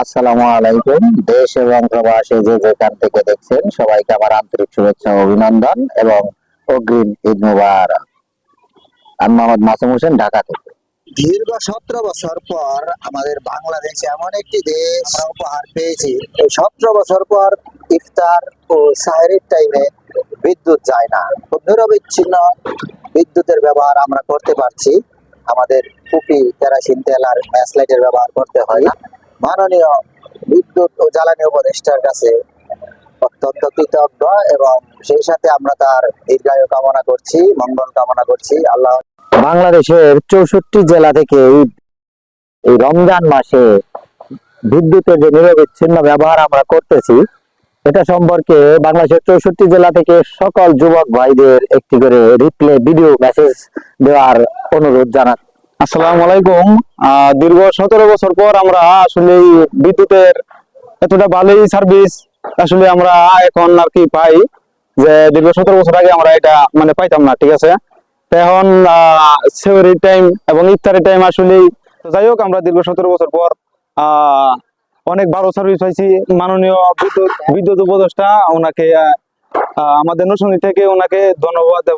আসসালামু আলাইকুম। দেশ এবং প্রবাসে যে যেখান থেকে দেখছেন, সবাইকে আমার আন্তরিক শুভেচ্ছা অভিনন্দন এবং অগ্রিম ঈদ মুবারক। আমি মোহাম্মদ মাসুম হোসেন, ঢাকা থেকে। দীর্ঘ সতেরো বছর পর আমাদের বাংলাদেশ এমন একটি দেশ উপহার পেয়েছি। সতেরো বছর পর ইফতার ও সাহেরের টাইমে বিদ্যুৎ যায় না। নিরবিচ্ছিন্ন বিদ্যুতের ব্যবহার আমরা করতে পারছি। আমাদের কুপি, কেরাসিন, তেল আর ম্যাচ লাইটের ব্যবহার করতে হয় না। মাননীয় বিদ্যুৎ ও জ্বালানি উপদেষ্টার কাছে অত্যন্ত কৃতজ্ঞ এবং সেই সাথে আমরা তার দীর্ঘায়ু কামনা করছি, মঙ্গল কামনা করছি। আল্লাহ বাংলাদেশের চৌষট্টি জেলা থেকে এই- রমজান মাসে বিদ্যুতের যে নিরবিচ্ছিন্ন ব্যবহার আমরা করতেছি, এটা সম্পর্কে বাংলাদেশের চৌষট্টি জেলা থেকে সকল যুবক ভাইদের একটি করে রিপ্লে ভিডিও মেসেজ দেওয়ার অনুরোধ জানা আসসালামু আলাইকুম। দীর্ঘ সতেরো বছর পর আমরা আসলে বিদ্যুতের এতটা ভালোই সার্ভিস আসলে আমরা এখন আর কি পাই যে দীর্ঘ সতেরো বছর আগে আমরা এটা মানে পাইতাম না, ঠিক আছে? এখন টাইম এবং টাইম আসলে যাই হোক, আমরা দীর্ঘ সতেরো বছর পর অনেক ভালো সার্ভিস পাইছি। মাননীয় বিদ্যুৎ বিদ্যুৎ উপদেষ্টা, ওনাকে আমাদের নসুনি থেকে ওনাকে ধন্যবাদ